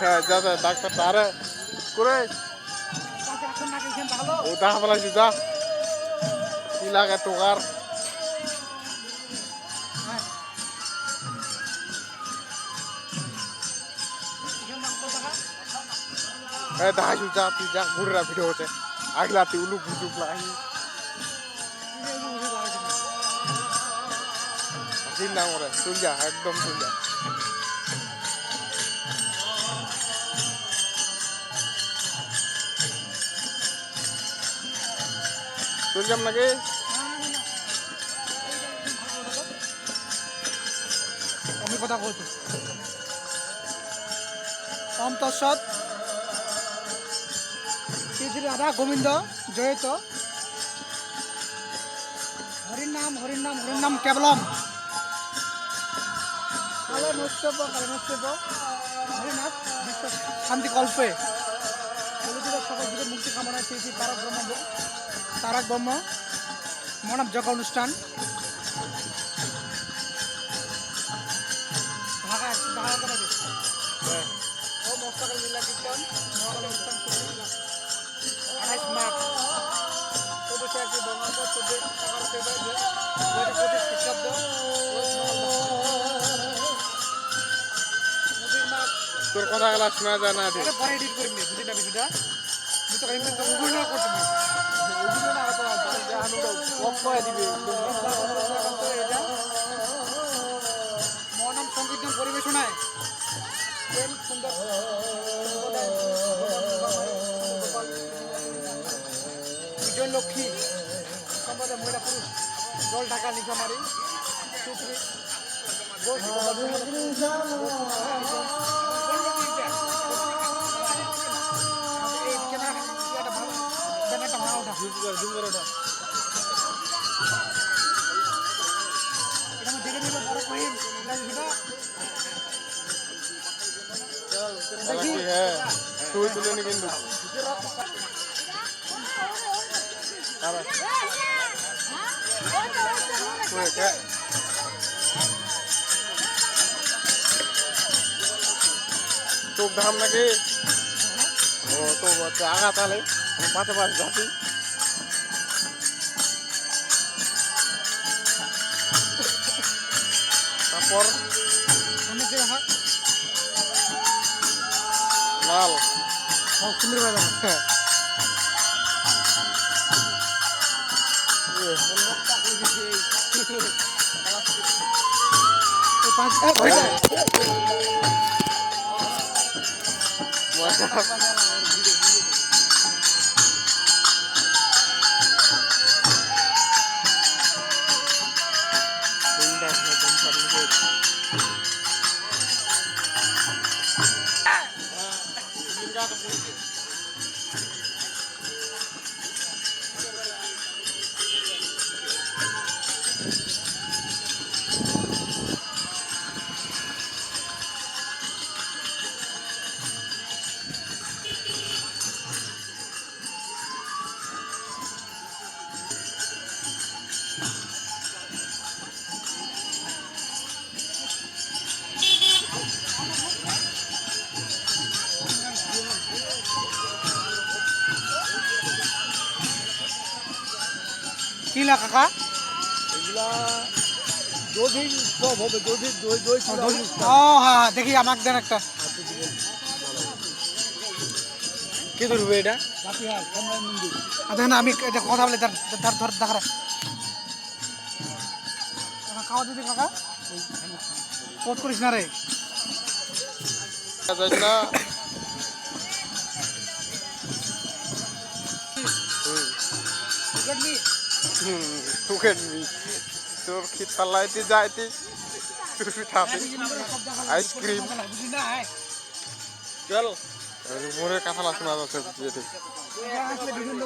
হ্যাঁ যা ডাক্তারটা আরে, করে। ও দেখা পেলাইছি যা। কি লাগে তোকার? দেখাইছো, যা, তুই যা, ঘুরে ভিডিও হচ্ছে। আগলা তুই উলু বুঝুক লাহি চিন্তা করে যা, একদম যা। চল নাকি? আমি কথা শ্রী শ্রী রাধা গোবিন্দ জয়িত হরির নাম হরির নাম শান্তি কল্পে সকল মুক্তি কামনায় শ্রী তারক ব্রহ্ম তারক ব্রহ্ম মনব যজ্ঞ অনুষ্ঠান। ঢাকা ঢাকা করে দে। ও মস্তকাল লীলা কীর্তন মহাকালী অনুষ্ঠান শুরু আঠাইশ মার্চ। একটি বঙ্গাব্দ এগারো ফেব্রুয়ারি দু হাজার পঁচিশ। তোর কথা গেলা শোনা যায় না পরে এডিট করে নিয়ে, বুঝলি না বিষয়টা? আমি তো এমনি তো না করছি না মহানাম সংকীর্তন পরিবেশনায় বিজয় লক্ষ্মী সম্প্রদায় মহিলা জল ঢাকা নিশামারি সুশ্রী তুই তুলে নি কিন্তু আরে কই কে নাকি? ও, তো আগা তাহলে পাঁচে পাঁচ যাচ্ছি তারপর সুন্দর হয়ে যাবে এই পাঁচ এ, ওইটা। কি লা কাকা? এগুলা সব হবে দধি দই দই ও হ্যাঁ হ্যাঁ দেখি আমাকে দেন একটা। কি ধরবে এটা? দেখেন আমি এটা কথা বলে তার তার ধর দেখা খাওয়া দিদি কাকা? পোস্ট করিস না রে। তোকে তোর খিত পাল্লাইতে যাইতে তুই খাতে আইসক্রিম। না চল মোরের কথা না শোনা যাচ্ছে যেতে বিভিন্ন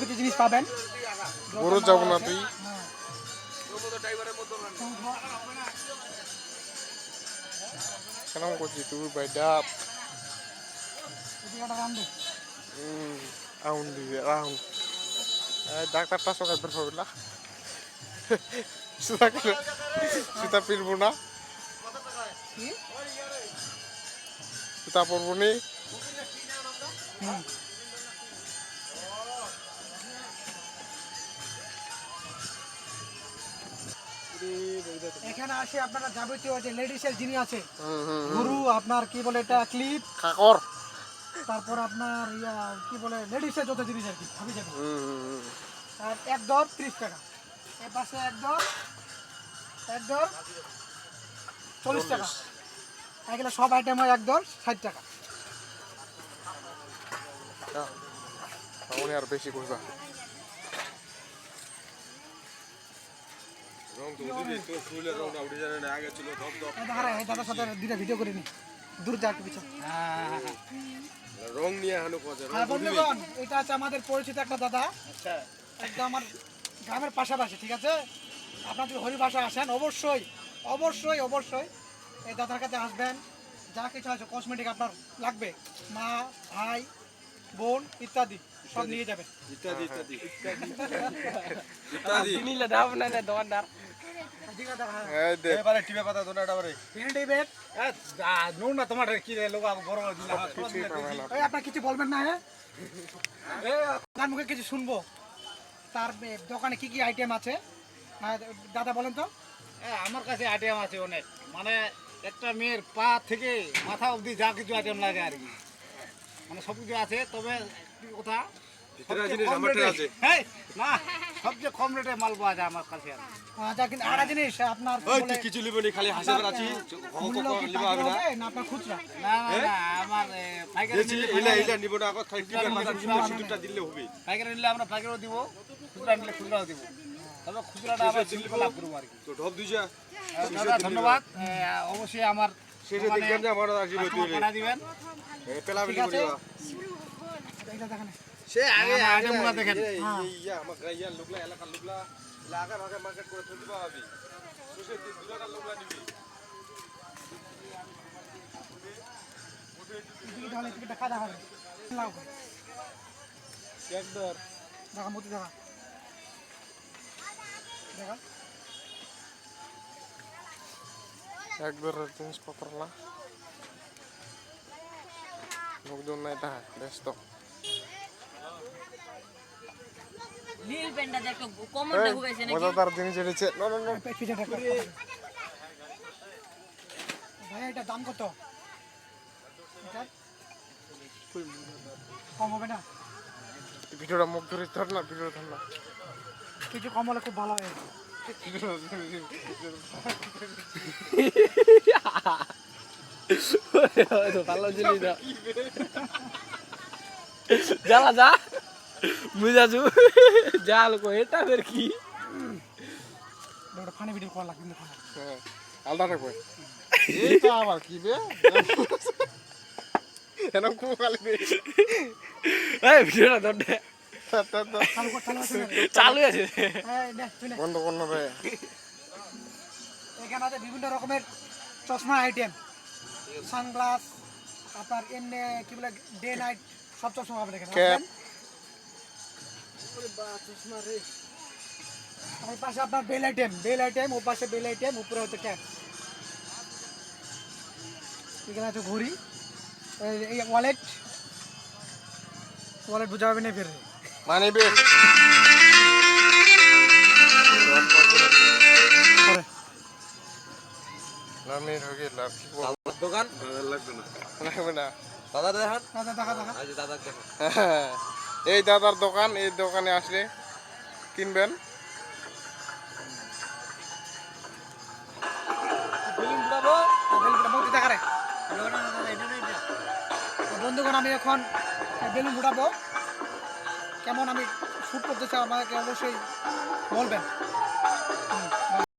কিছু জিনিস পাবেন? বড় যাব না তুই। কেন করছিস তুই বাইডা আউন দিবি আউন ডাক্তারটা সকাল বের পাবি না। সুতা সুতা না। সুতা পরবো নি। এখানে আসে আপনারা যাবতীয় যে লেডিসের জিনিস আছে গুরু আপনার কি বলে এটা ক্লিপ কাকর। তারপর আপনার ইয়া কি বলে লেডিসের যত জিনিস আর কি ভাবি যাবে আর এক দর ত্রিশ টাকা। এর পাশে এক দর এক দর চল্লিশ টাকা। এগুলো সব আইটেম হয় এক দর ষাট টাকা। আর বেশি করবা। এই দেখা এই দাদার সাথে দুইটা ভিডিও করে নি। দূর রং নিয়ে হানো হ্যাঁ বন্ধুগণ এটা আছে আমাদের পরিচিত একটা দাদা। আচ্ছা। একদম আমার গ্রামের পাশাপাশি ঠিক আছে? আপনার যদি হরিভাষা আসেন অবশ্যই অবশ্যই অবশ্যই এই দাদার কাছে আসবেন। যা কিছু আছে কসমেটিক আপনার লাগবে। মা ভাই বোন ইত্যাদি সব নিয়ে যাবেন। ইত্যাদি ইত্যাদি। নিলে দাম আপনার কিছু বলবেন না হ্যাঁ? মুখে কিছু শুনব? তার দোকানে কি কি আইটেম আছে? দাদা বলেন তো। আমার কাছে আইটেম আছে অনেক। মানে একটা মেয়ের পা থেকে মাথা অবধি যা কিছু আইটেম লাগে আর কি। মানে সব কিছু আছে তবে কথা না। সবচেয়ে কম রেটে মাল পাওয়া যায় আমার কাছে আর। আচ্ছা কিন্তু আরেকটা জিনিস আপনার কিছু লিবনি খালি হবে না। আপনার খুচরা। না আমার পাইকারি নিলে ইলা ইলা নিব না আগত খালি টিপের মাথা শুধু সিঁদুরটা দিলে হবে পাইকারি নিলে আমরা পাইকারিও দিব খুচরা নিলে খুচরাও দিব। তবে খুচরাটা আমরা শিল্প লাভ করব আর কি। তো ঢপ দিছা। দাদা ধন্যবাদ। অবশ্যই আমার দোকানে দেখবেন যে আমার আসিব তুই করিবা দেখেন। সে আগে আমার আগে আইটেমগুলো দেখেন। হ্যাঁ। ইয়া আমার গাইয়া লোকলা এলাকার লোকলা লাগা ভাগে মার্কেট করে তুই দিবা হবে শেষে দুলাকার লোকলা নিবি টিকিট হলে টিকিট দেখা দেখা হবে লাও একদম দেখা মতি দেখা দেখা এক ধরনের জিনিসপত্র না লোকজন নাই তাহা ব্যস্ত নীল পেনটা দেখো নাকি? মজাদার জিনিস এনেছে। না না না। পেট পিছনে দেখা ভাই এটা দাম কত? এটা কম হবে না? ভিডিওটা মুখ ধরে ধর না ভিডিও ধর না। কিছু কম হলে খুব ভালো হয়। ভালো জিনিস জ্বালা যা। বুঝাছু? জাল কো এটা ফের কি? ওটা ফানি ভিডিও করা লাগবে হ্যাঁ আলাদা রাখবে। এইটা আবার কি বে? এরকম খুব খালি দে এই ভিডিওটা ধর দে। চালু আছে বন্ধ কর না। রে এখানে আছে বিভিন্ন রকমের চশমা আইটেম সানগ্লাস আপনার এমনি কি বলে ডে নাইট সব চশমা পাবেন এখানে এই পাশে আপনার বেল আইটেম বেল আইটেম ও পাশে বেল আইটেম উপরে হচ্ছে ক্যাপ এখানে আছে ঘড়ি। এই- ওয়ালেট ওয়ালেট বুঝা হবে না ফের মানে বে পরে লামির গেল আর কি বলব? দোকান? লাগবে না। দাদা দেখান। দাদা দেখা দেখা দাদা দেখো। হ্যাঁ, এই দাদার দোকান, এই দোকানে আসলে কিনবেন। ঘুরাবো বন্ধুগণ, আমি এখন বেলুন উঠাবো কেমন আমি শ্যুট করতে চাই আমাকে অবশ্যই বলবেন।